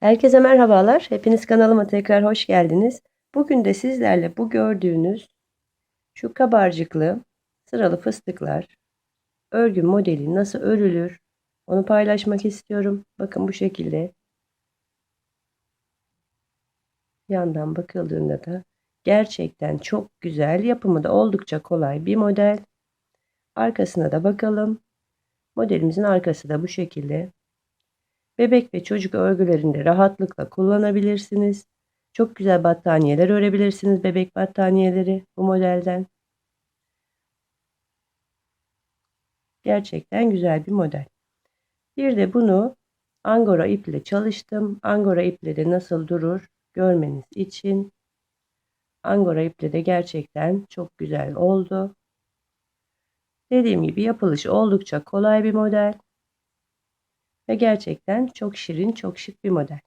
Herkese merhabalar. Hepiniz kanalıma tekrar hoş geldiniz. Bugün de sizlerle bu gördüğünüz şu kabarcıklı sıralı fıstıklar örgü modeli nasıl örülür onu paylaşmak istiyorum. Bakın bu şekilde yandan bakıldığında da gerçekten çok güzel yapımı da oldukça kolay bir model. Arkasına da bakalım. Modelimizin arkası da bu şekilde. Bebek ve çocuk örgülerinde rahatlıkla kullanabilirsiniz. Çok güzel battaniyeler örebilirsiniz. Bebek battaniyeleri bu modelden. Gerçekten güzel bir model. Bir de bunu angora iple çalıştım. Angora iple de nasıl durur görmeniz için. Angora iple de gerçekten çok güzel oldu. Dediğim gibi yapılışı oldukça kolay bir model. Ve gerçekten çok şirin, çok şık bir model.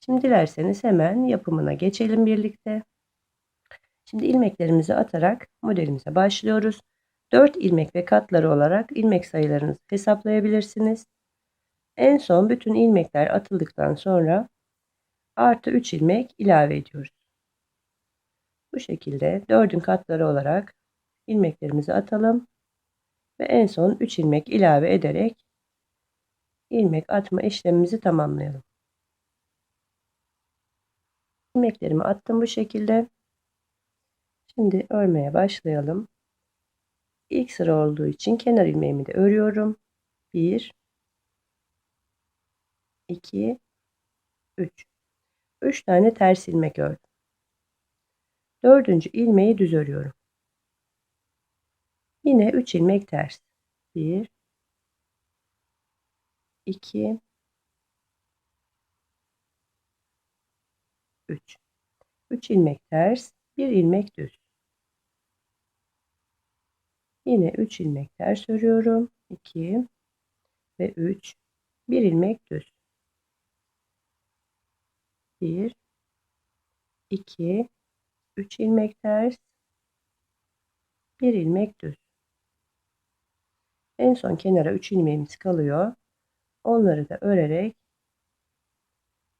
Şimdi dilerseniz hemen yapımına geçelim birlikte. Şimdi ilmeklerimizi atarak modelimize başlıyoruz. 4 ilmek ve katları olarak ilmek sayılarınızı hesaplayabilirsiniz. En son bütün ilmekler atıldıktan sonra artı 3 ilmek ilave ediyoruz. Bu şekilde 4'ün katları olarak ilmeklerimizi atalım ve en son 3 ilmek ilave ederek ilmek atma işlemimizi tamamlayalım. İlmeklerimi attım bu şekilde. Şimdi örmeye başlayalım. İlk sıra olduğu için kenar ilmeğimi de örüyorum. 1 2 3 3 tane ters ilmek ördüm. Dördüncü ilmeği düz örüyorum. Yine 3 ilmek ters. 1 2 3 3 ilmek ters 1 ilmek düz. Yine 3 ilmek ters örüyorum. 2 ve 3 1 ilmek düz. 1 2 3 ilmek ters 1 ilmek düz. En son kenara 3 ilmeğimiz kalıyor Onları da örerek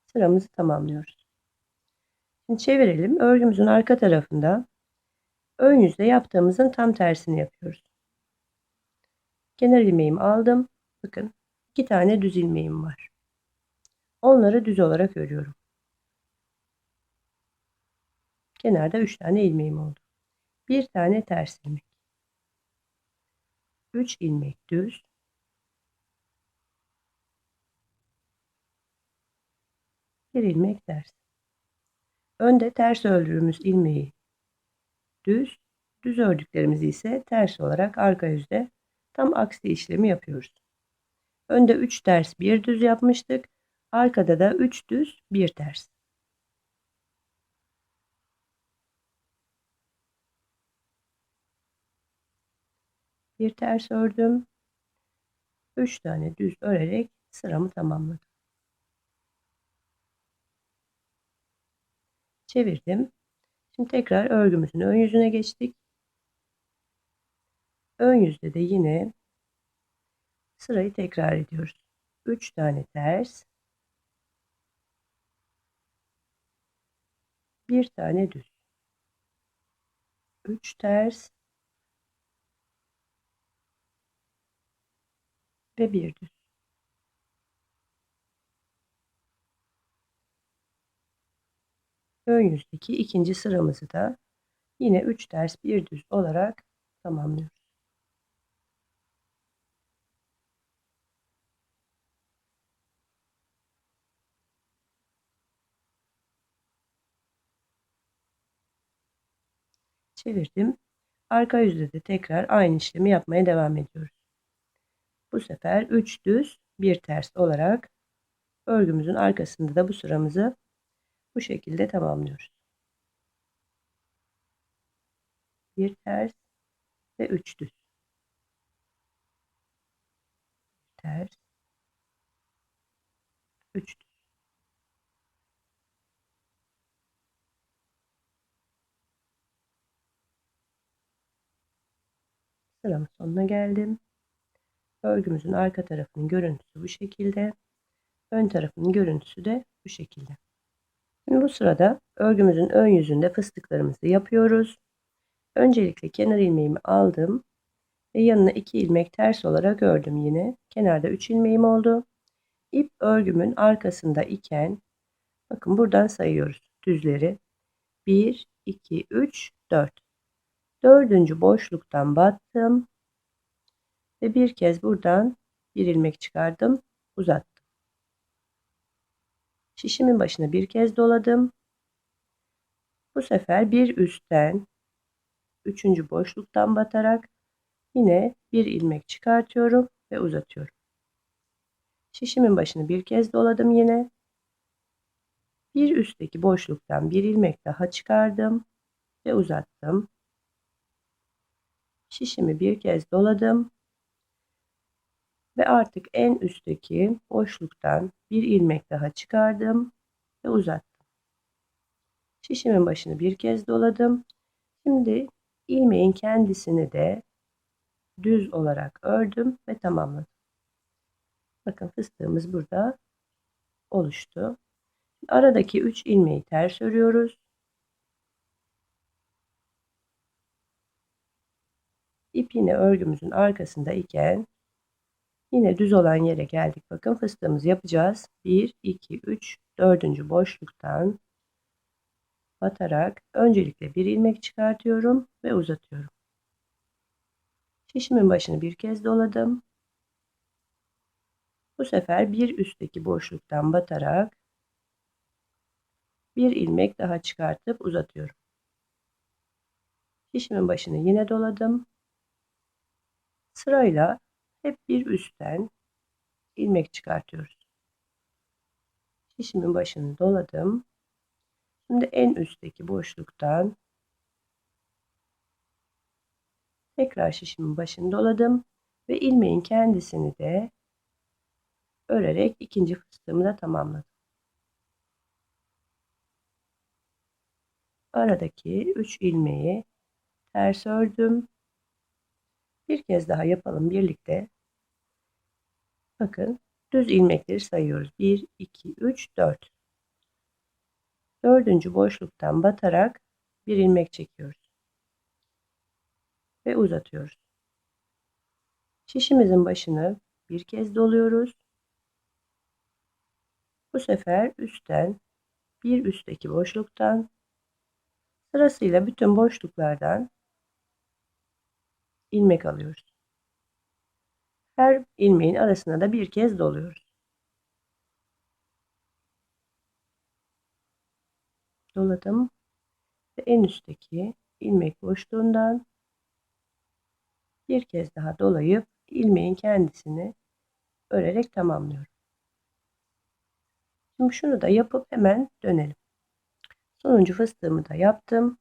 sıramızı tamamlıyoruz. Şimdi çevirelim. Örgümüzün arka tarafında ön yüzde yaptığımızın tam tersini yapıyoruz. Kenar ilmeğimi aldım. Bakın iki tane düz ilmeğim var. Onları düz olarak örüyorum. Kenarda üç tane ilmeğim oldu. Bir tane ters ilmek. Üç ilmek düz. Bir ilmek ters. Önde ters ördüğümüz ilmeği düz, düz ördüklerimizi ise ters olarak arka yüzde tam aksi işlemi yapıyoruz. Önde 3 ters, 1 düz yapmıştık. Arkada da 3 düz, 1 ters. Bir ters ördüm. 3 tane düz örerek sıramı tamamladım. Çevirdim. Şimdi tekrar örgümüzün ön yüzüne geçtik. Ön yüzde de yine sırayı tekrar ediyoruz. 3 tane ters. Bir tane düz. 3 ters. Ve bir düz. Ön yüzdeki ikinci sıramızı da yine 3 ters bir düz olarak tamamlıyoruz. Çevirdim. Arka yüzde de tekrar aynı işlemi yapmaya devam ediyoruz. Bu sefer 3 düz, 1 ters olarak örgümüzün arkasında da bu sıramızı bu şekilde tamamlıyoruz. Bir ters ve üç düz. Ters. Üç düz. Sıramın sonuna geldim. Örgümüzün arka tarafının görüntüsü bu şekilde. Ön tarafının görüntüsü de bu şekilde. Şimdi bu sırada örgümüzün ön yüzünde fıstıklarımızı yapıyoruz. Öncelikle kenar ilmeğimi aldım ve yanına 2 ilmek ters olarak ördüm yine. Kenarda 3 ilmeğim oldu. İp örgümün arkasında iken bakın buradan sayıyoruz düzleri. 1, 2, 3, 4. Dördüncü boşluktan battım. Ve bir kez buradan bir ilmek çıkardım. Uzattım. Şişimin başına bir kez doladım. Bu sefer bir üstten üçüncü boşluktan batarak yine bir ilmek çıkartıyorum ve uzatıyorum. Şişimin başını bir kez doladım yine. Bir üstteki boşluktan bir ilmek daha çıkardım ve uzattım. Şişimi bir kez doladım. Ve artık en üstteki boşluktan bir ilmek daha çıkardım ve uzattım. Şişimin başını bir kez doladım. Şimdi ilmeğin kendisini de düz olarak ördüm ve tamamladım. Bakın fıstığımız burada oluştu. Aradaki 3 ilmeği ters örüyoruz. İp yine örgümüzün arkasında iken yine düz olan yere geldik. Bakın fıstığımızı yapacağız. 1, 2, 3, 4. boşluktan batarak öncelikle bir ilmek çıkartıyorum ve uzatıyorum. Şişimin başını bir kez doladım. Bu sefer bir üstteki boşluktan batarak bir ilmek daha çıkartıp uzatıyorum. Şişimin başını yine doladım. Sırayla hep bir üstten ilmek çıkartıyoruz. Şişimin başını doladım. Şimdi en üstteki boşluktan tekrar şişimin başını doladım ve ilmeğin kendisini de örerek ikinci fıstığımı da tamamladım. Aradaki 3 ilmeği ters ördüm. Bir kez daha yapalım birlikte. Bakın düz ilmekleri sayıyoruz. 1, 2, 3, 4. Dördüncü boşluktan batarak bir ilmek çekiyoruz. Ve uzatıyoruz. Şişimizin başını bir kez doluyoruz. Bu sefer üstten bir üstteki boşluktan sırasıyla bütün boşluklardan ilmek alıyoruz. Her ilmeğin arasına da bir kez doluyoruz. Doladım ve en üstteki ilmek boşluğundan bir kez daha dolayıp ilmeğin kendisini örerek tamamlıyorum. Şimdi şunu da yapıp hemen dönelim. Sonuncu fıstığımı da yaptım.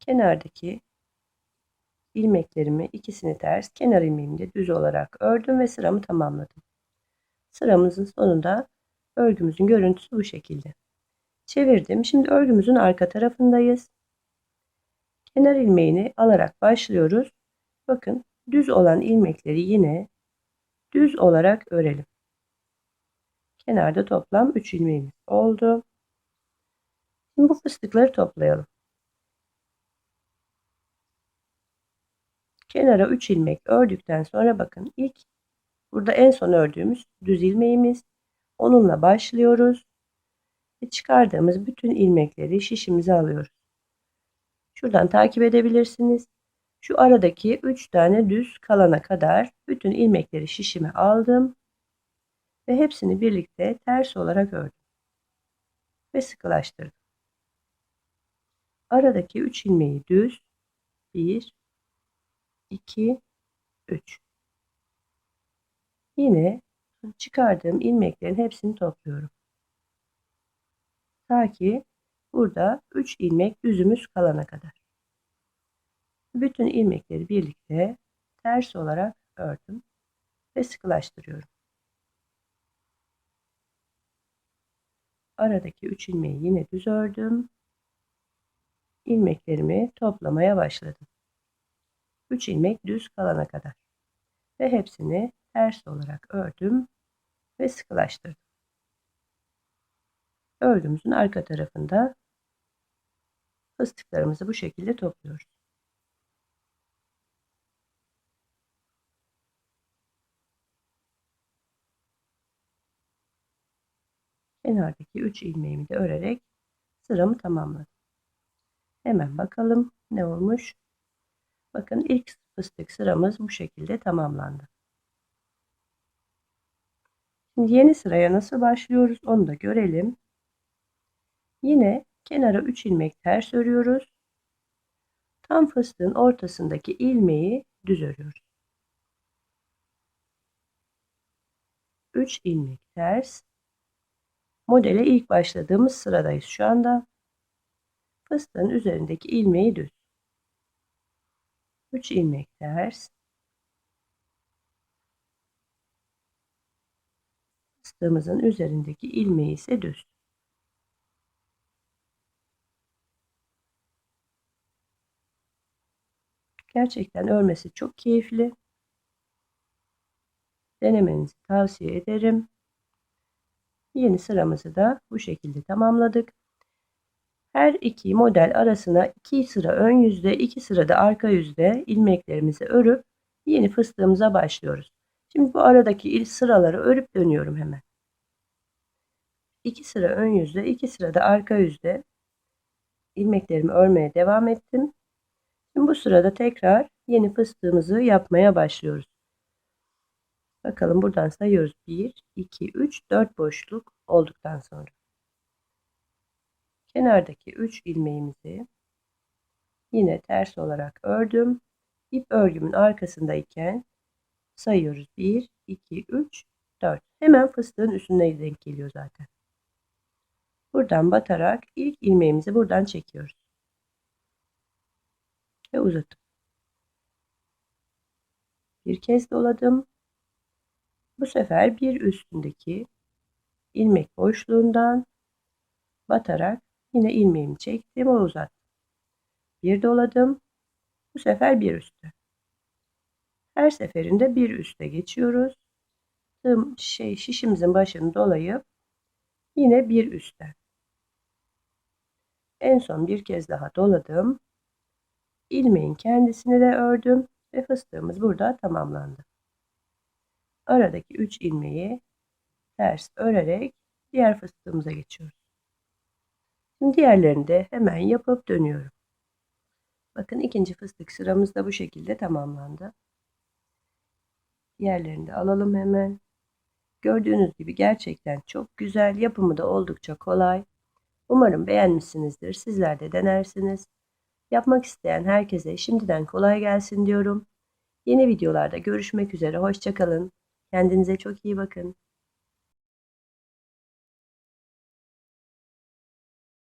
Kenardaki ilmeklerimi ikisini ters, kenar ilmeğimi de düz olarak ördüm ve sıramı tamamladım. Sıramızın sonunda örgümüzün görüntüsü bu şekilde. Çevirdim. Şimdi örgümüzün arka tarafındayız. Kenar ilmeğini alarak başlıyoruz. Bakın düz olan ilmekleri yine düz olarak örelim. Kenarda toplam 3 ilmeğimiz oldu. Şimdi bu fıstıkları toplayalım. Kenara 3 ilmek ördükten sonra bakın ilk burada en son ördüğümüz düz ilmeğimiz. Onunla başlıyoruz. Ve çıkardığımız bütün ilmekleri şişimize alıyoruz. Şuradan takip edebilirsiniz. Şu aradaki 3 tane düz kalana kadar bütün ilmekleri şişime aldım. Ve hepsini birlikte ters olarak ördüm. Ve sıkılaştırdım. Aradaki 3 ilmeği düz 1 2 3 Yine çıkardığım ilmeklerin hepsini topluyorum. Ta ki burada 3 ilmek düzümüz kalana kadar. Bütün ilmekleri birlikte ters olarak ördüm ve sıkılaştırıyorum. Aradaki 3 ilmeği yine düz ördüm. İlmeklerimi toplamaya başladım. 3 ilmek düz kalana kadar. Ve hepsini ters olarak ördüm ve sıkılaştırdım. örgümüzün arka tarafında fıstıklarımızı bu şekilde topluyoruz. Kenardaki 3 ilmeğimi de örerek sıramı tamamladım. Hemen bakalım ne olmuş. Bakın ilk fıstık sıramız bu şekilde tamamlandı. Şimdi yeni sıraya nasıl başlıyoruz onu da görelim. Yine kenara 3 ilmek ters örüyoruz. Tam fıstığın ortasındaki ilmeği düz örüyoruz. 3 ilmek ters. Modele ilk başladığımız sıradayız şu anda. Fıstığın üzerindeki ilmeği düz. 3 ilmek ters. Fıstığımızın üzerindeki ilmeği ise düz. Gerçekten örmesi çok keyifli. Denemenizi tavsiye ederim. Yeni sıramızı da bu şekilde tamamladık. Her iki model arasına iki sıra ön yüzde, iki sıra da arka yüzde ilmeklerimizi örüp yeni fıstığımıza başlıyoruz. Şimdi bu aradaki ilk sıraları örüp dönüyorum hemen. 2 sıra ön yüzde, 2 sıra da arka yüzde ilmeklerimi örmeye devam ettim. Şimdi bu sırada tekrar yeni fıstığımızı yapmaya başlıyoruz. Bakalım buradan sayıyoruz. 1, 2, 3, 4 boşluk olduktan sonra. Kenardaki 3 ilmeğimizi yine ters olarak ördüm. İp örgümün arkasındayken sayıyoruz. 1, 2, 3, 4. Hemen fıstığın üstüne denk geliyor zaten. Buradan batarak ilk ilmeğimizi buradan çekiyoruz. Ve uzatıp bir kez doladım. Bu sefer bir üstündeki ilmek boşluğundan batarak yine ilmeğimi çektim ve uzattım. Bir doladım. Bu sefer bir üstte. Her seferinde bir üste geçiyoruz. Tığım şey şişimizin başını dolayıp yine bir üstte. En son bir kez daha doladım. İlmeğin kendisini de ördüm ve fıstığımız burada tamamlandı. Aradaki 3 ilmeği ters örerek diğer fıstığımıza geçiyoruz. Diğerlerini de hemen yapıp dönüyorum. Bakın ikinci fıstık sıramız da bu şekilde tamamlandı. Diğerlerini de alalım hemen. Gördüğünüz gibi gerçekten çok güzel. Yapımı da oldukça kolay. Umarım beğenmişsinizdir. Sizler de denersiniz. Yapmak isteyen herkese şimdiden kolay gelsin diyorum. Yeni videolarda görüşmek üzere. Hoşçakalın. Kendinize çok iyi bakın.